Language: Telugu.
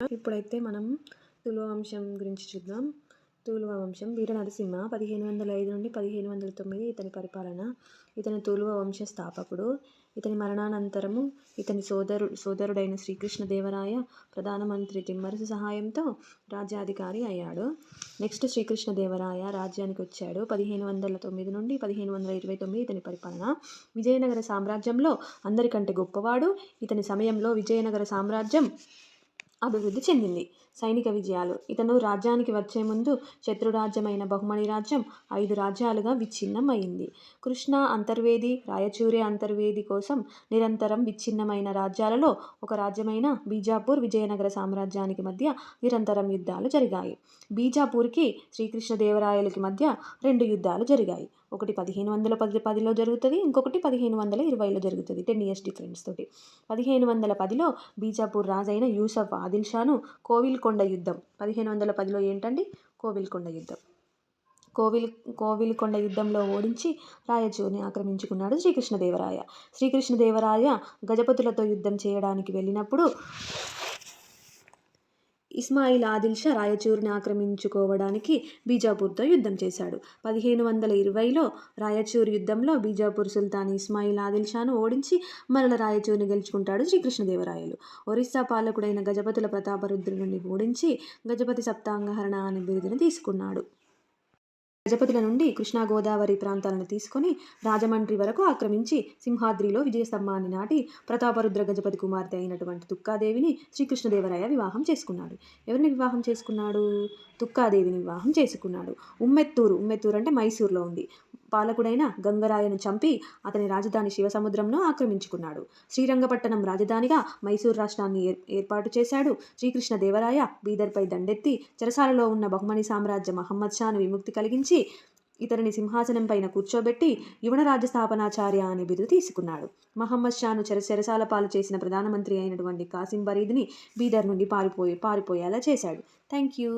ఇప్పుడైతే మనం తులువ వంశం గురించి చూద్దాం. తూలువ వంశం వీర నరసింహ పదిహేను వందల ఐదు నుండి పదిహేను వందల తొమ్మిది ఇతని పరిపాలన. ఇతని తూలువ వంశ స్థాపకుడు. ఇతని మరణానంతరము ఇతని సోదరు సోదరుడైన శ్రీకృష్ణదేవరాయ ప్రధానమంత్రి తిమ్మరసు సహాయంతో రాజ్యాధికారి అయ్యాడు. నెక్స్ట్ శ్రీకృష్ణదేవరాయ రాజ్యానికి వచ్చాడు. పదిహేను వందల తొమ్మిది నుండి పదిహేను వందల ఇరవై తొమ్మిది ఇతని పరిపాలన. విజయనగర సామ్రాజ్యంలో అందరికంటే గొప్పవాడు. ఇతని సమయంలో విజయనగర సామ్రాజ్యం అభివృద్ధి చెందింది. సైనిక విజయాలు. ఇతను రాజ్యానికి వచ్చే ముందు శత్రురాజ్యమైన బహుమణి రాజ్యం ఐదు రాజ్యాలుగా విచ్ఛిన్నం అయింది కృష్ణా అంతర్వేది రాయచూరి అంతర్వేది కోసం నిరంతరం విచ్ఛిన్నమైన రాజ్యాలలో ఒక రాజ్యమైన బీజాపూర్ విజయనగర సామ్రాజ్యానికి మధ్య నిరంతరం యుద్ధాలు జరిగాయి. బీజాపూర్కి శ్రీకృష్ణదేవరాయలకి మధ్య రెండు యుద్ధాలు జరిగాయి. ఒకటి పదిహేను వందల పది పదిలో జరుగుతుంది ఇంకొకటి పదిహేను వందల ఇరవైలో జరుగుతుంది. టెన్ ఇయర్స్ డిఫరెన్స్ తోటి. పదిహేను వందల పదిలో బీజాపూర్ రాజైన యూసఫ్ ఆదిల్షాను కోవిల్కొండ యుద్ధం. పదిహేను వందల పదిలో ఏంటండి? కోవిల్కొండ యుద్ధం. కోవిల్ కోవిల్కొండ యుద్ధంలో ఓడించి రాయచూరిని ఆక్రమించుకున్నాడు శ్రీకృష్ణదేవరాయ. శ్రీకృష్ణదేవరాయ గజపతులతో యుద్ధం చేయడానికి వెళ్ళినప్పుడు ఇస్మాయిల్ ఆదిల్ షా రాయచూరుని ఆక్రమించుకోవడానికి బీజాపూర్తో యుద్ధం చేశాడు. పదిహేను వందల ఇరవైలో రాయచూరు యుద్ధంలో బీజాపూర్ సుల్తాన్ ఇస్మాయిల్ ఆదిల్ షాను ఓడించి మరల రాయచూరుని గెలుచుకుంటాడు శ్రీకృష్ణదేవరాయలు. ఒరిస్సా పాలకుడైన గజపతుల ప్రతాపరుద్రుని ఓడించి గజపతి సప్తాంగహరణ అనే బిరుదుని తీసుకున్నాడు. గజపతుల నుండి కృష్ణా గోదావరి ప్రాంతాలను తీసుకొని రాజమండ్రి వరకు ఆక్రమించి సింహాద్రిలో విజయస్తంభాన్ని నాటి ప్రతాపరుద్ర గజపతి కుమార్తె అయినటువంటి తుక్కాదేవిని శ్రీకృష్ణదేవరాయ వివాహం చేసుకున్నాడు. ఎవరిని వివాహం చేసుకున్నాడు? తుక్కాదేవిని వివాహం చేసుకున్నాడు. ఉమ్మెత్తూరు ఉమ్మెత్తూరు అంటే మైసూర్లో ఉంది. పాలకుడైన గంగరాయను చంపి అతని రాజధాని శివసముద్రంను ఆక్రమించుకున్నాడు. శ్రీరంగపట్టణం రాజధానిగా మైసూరు రాష్ట్రాన్ని ఏర్ ఏర్పాటు చేశాడు. శ్రీకృష్ణదేవరాయ బీదర్పై దండెత్తి చెరసాలలో ఉన్న బహుమని సామ్రాజ్య మహమ్మద్ షాను విముక్తి కలిగించి ఇతనిని సింహాసనం పైన కూర్చోబెట్టి యువనరాజ్య స్థాపనాచార్య అనే బిరుదు తీసుకున్నాడు. మహమ్మద్ షాను చెర చెరసాల పాలు చేసిన ప్రధానమంత్రి అయినటువంటి కాసిం బరీద్ని బీదర్ నుండి పారిపోయి పారిపోయేలా చేశాడు. Thank you